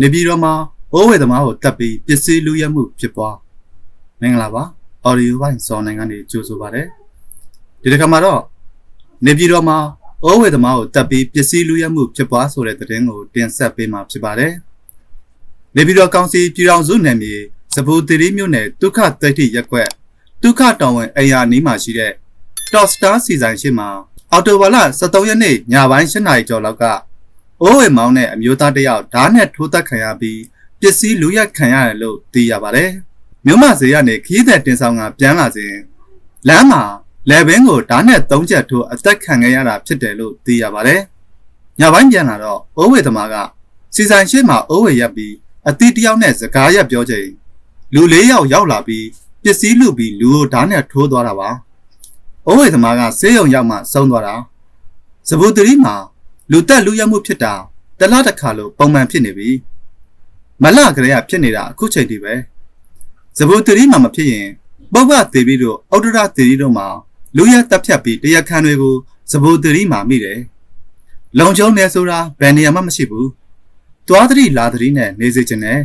နေပြည်တော်မှာအိုးဝေသမားကိုတပ်ပြီးပစ္စည်းလူရက်မှုဖြစ်ပွားမင်္ဂလာပါအော်ဒီယိုဘိုင်းစော်နိုင်ငံကနေကြိုဆိုပါတယ်ဒီတစ်ခါမှာတော့နေပြည်တော်မှာအိုးဝေသမားကိုတပ်ပြီးပစ္စည်းလူရက်မှုဖြစ်ပွားဆိုတဲ့သတင်းကိုတင်ဆက်ပေးမှာဖြစ်ပါတယ်နေပြည်တော်ကောင်စီပြည်ထောင်စုနယ်မြေစပူတီရီမြို့နယ်ဒုက္ခတတိရက်ကွက်ဒုက္ခတောင်ဝင်အရာနီးမှာရှိတဲ့ Top Star စီဆိုင်ရှိမှာအော်တိုဘာလ23ရက်နေ့ညပိုင်း7နာရီကျော်လောက်က အိုးဝေမောင်းတဲ့အမျိုးသားတစ်ယောက်ဓာတ်နဲ့ထိုးသက်ခံရပြီးပစ္စည်းလူရက်ခံရတယ်လို့သိရပါတယ်။မြို့မဈေးကနေခရီးသည်တင်ဆောင်ကပြန်လာစဉ်လမ်းမှာလယ်ဘင်းကိုဓာတ်နဲ့သုံးချက်ထိုးအသက်ခံခဲ့ရတာဖြစ်တယ်လို့သိရပါတယ်။ညပိုင်းပြန်လာတော့အိုးဝေသမားကစီဆိုင်ရှိမှာအိုးဝေရက်ပြီးအတီးတစ်ယောက်နဲ့စကားရက်ပြောချိန်လူလေးယောက်ရောက်လာပြီးပစ္စည်းလူပြီးလူကိုဓာတ်နဲ့ထိုးသွားတာပါ။အိုးဝေသမားကဆေးရုံရောက်မှဆုံးသွားတာ။စပူတရီမှာ လူတက်လူရက်မှုဖြစ်တာတလားတစ်ခါလို့ပုံမှန်ဖြစ်နေပြီ။မလကလေးကဖြစ်နေတာအခုချိန်ထိပဲ။စပူတရီမှာမဖြစ်ရင်ပုပ္ပသေပြီးတော့အော်ဒရာသေပြီးတော့မှလူရက်တက်ဖြတ်ပြီးတရားခံတွေကိုစပူတရီမှာမိတယ်။လုံချုံနေဆိုတာဘယ်နေရာမှမရှိဘူး။သွားသတိလာသတိနဲ့နေစေခြင်းနဲ့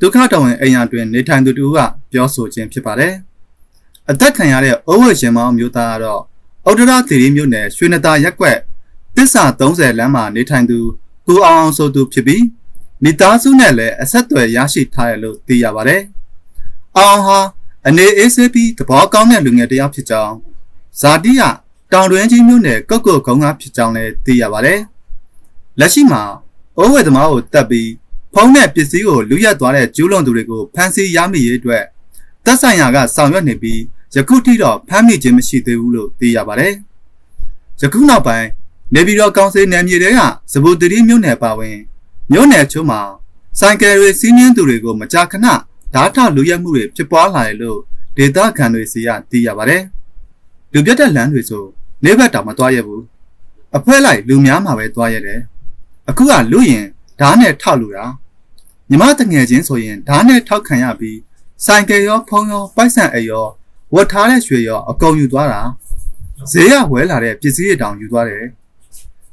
ဒုက္ခတောင်ဝင်အိမ်ရတွင်နေထိုင်သူတူကပြောဆိုခြင်းဖြစ်ပါတယ်။အသက်ခံရတဲ့အိုးဝဲရှင်မောင်မျိုးသားကတော့အော်ဒရာသေရီမြို့နယ်ရွှေနတာရက်ကွက် တစ္ဆာ30လမ်းမှာနေထိုင်သူကိုအောင်အောင်ဆိုသူဖြစ်ပြီးမိသားစုနဲ့လည်းအဆက်အသွယ်ရရှိထားရလို့သိရပါတယ်။အောင်ဟာအနေအေးဆေးပြီးသဘောကောင်းတဲ့လူငယ်တစ်ယောက်ဖြစ်ကြောင်းဇာတိကတောင်တွင်းကြီးမြို့နယ်ကုတ်ကုတ်ကုန်းကဖြစ်ကြောင်းလည်းသိရပါတယ်။လက်ရှိမှာအိုးဝဲသမားကိုတက်ပြီးဖုံးတဲ့ပစ္စည်းကိုလူရက်သွားတဲ့ကျူးလွန်သူတွေကိုဖမ်းဆီးရမိရေးအတွက်သက်ဆိုင်ရာကဆောင်ရွက်နေပြီးယခုထိတော့ဖမ်းမိခြင်းမရှိသေးဘူးလို့သိရပါတယ်။ယခုနောက်ပိုင်း နေပြည်တော်ကောင်စီနယ်မြေတွေကစပူတရီမြို့နယ်ပါဝင်မြို့နယ်ချို့မှာဆိုင်ကယ်တွေစီးနှင်းသူတွေကိုမကြာခဏဓာတ်ထောက်လူရက်မှုတွေဖြစ်ပွားလာတယ်လို့ဒေသခံတွေစီကသိရပါတယ်။လူပြတ်တဲ့လမ်းတွေဆိုနေဘက်တောင်မသွားရဘူး။အဖွဲလိုက်လူများမှာပဲသွားရတယ်။အခုကလူရင်ဓာတ်နဲ့ထောက်လူတာညီမတငယ်ချင်းဆိုရင်ဓာတ်နဲ့ထောက်ခံရပြီးဆိုင်ကယ်ရောဖုံးရောပိုက်ဆံအရောဝတ်ထားတဲ့ရွှေရောအကုန်ယူသွားတာဈေးရဝဲလာတဲ့ပစ္စည်းတွေတောင်ယူသွားတယ်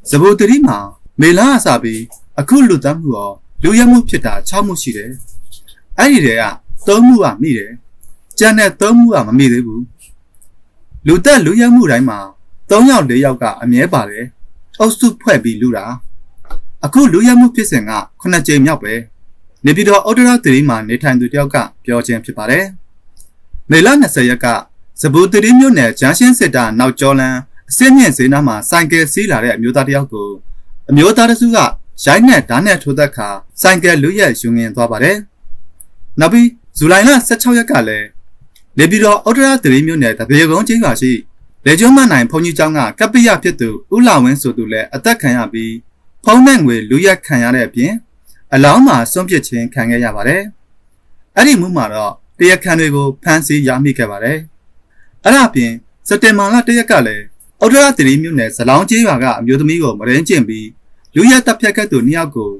ဇဘူတရီမှာမေလာအစာပြီးအခုလူတမ်းမှုရောလူရမှုဖြစ်တာ6မှုရှိတယ်အဲ့ဒီတွေက3မှုကမိတယ်ကျန်တဲ့3မှုကမမိသေးဘူးလူသက်လူရမှုတိုင်းမှာ3ယောက်4ယောက်ကအမြဲပါတယ်အုပ်စုဖွဲ့ပြီးလူတာအခုလူရမှုဖြစ်စဉ်က9ကြိမ်မြောက်ပဲနေပြည်တော်အော်ဒရာတရီမှာနေထိုင်သူတယောက်ကပြောခြင်းဖြစ်ပါတယ်မေလ20ရက်ကဇဘူတရီမြို့နယ်ဂျန်ရှင်းစစ်တာနောက်ကျော်လန် အစစ်မြင့်ဈေးနားမှာဆိုင်ကယ်စီးလာတဲ့အမျိုးသားတယောက်ကိုအမျိုးသားတစုကရိုက်နဲ့ဓာတ်နဲ့ထိုးသက်ခါဆိုင်ကယ်လူရက်ယူငင်သွားပါတယ်။နောက်ပြီးဇူလိုင်လ16ရက်ကလည်းနေပြည်တော်အော်ဒရာတရီမြို့နယ်တပေကုန်းချင်းရွာရှိလေကျွန်းမနိုင်ဘုံကြီးကျောင်းကကပ္ပိယဖြစ်သူဦးလာဝင်းဆိုသူလည်းအသက်ခံရပြီးဖုံးမဲ့ငွေလူရက်ခံရတဲ့အပြင်အလောင်းမှာစွန့်ပစ်ခြင်းခံခဲ့ရပါတယ်။အဲ့ဒီမှုမှာတော့တရားခံတွေကိုဖမ်းဆီးရမိခဲ့ပါတယ်။အဲ့ဒါအပြင်စက်တင်ဘာလ၁ရက်ကလည်း အော်ဒရာတရီမြို့နယ်ဇလောင်းကျေးရွာကအမျိုးသမီးကိုမရင်းကျင့်ပြီးလူရဲတပ်ဖြတ်ခဲ့သူနှစ်ယောက်ကို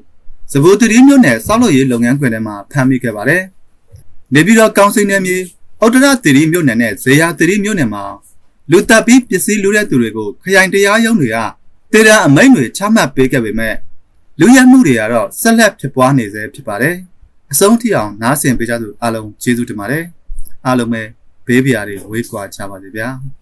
စဘူတရီမြို့နယ်စောက်လို့ရေးလုပ်ငန်းခွင်ထဲမှာဖမ်းမိခဲ့ပါတယ်။နေပြည်တော်ကောင်စီနယ်မြေအော်ဒရာတရီမြို့နယ်နဲ့ဇေယျတရီမြို့နယ်မှာလူတပ်ပြီးပစ္စည်းလူတဲ့သူတွေကိုခရိုင်တရားရုံးတွေကတေရန်အမိန့်တွေချမှတ်ပေးခဲ့ပေမဲ့လူရဲမှုတွေကတော့ဆက်လက်ဖြစ်ပွားနေဆဲဖြစ်ပါတယ်။အဆုံးထိအောင်နားဆင်ပေးကြသူအားလုံးကျေးဇူးတင်ပါတယ်။အားလုံးပဲဘေးပြားတွေဝေးကွာကြပါစေဗျာ။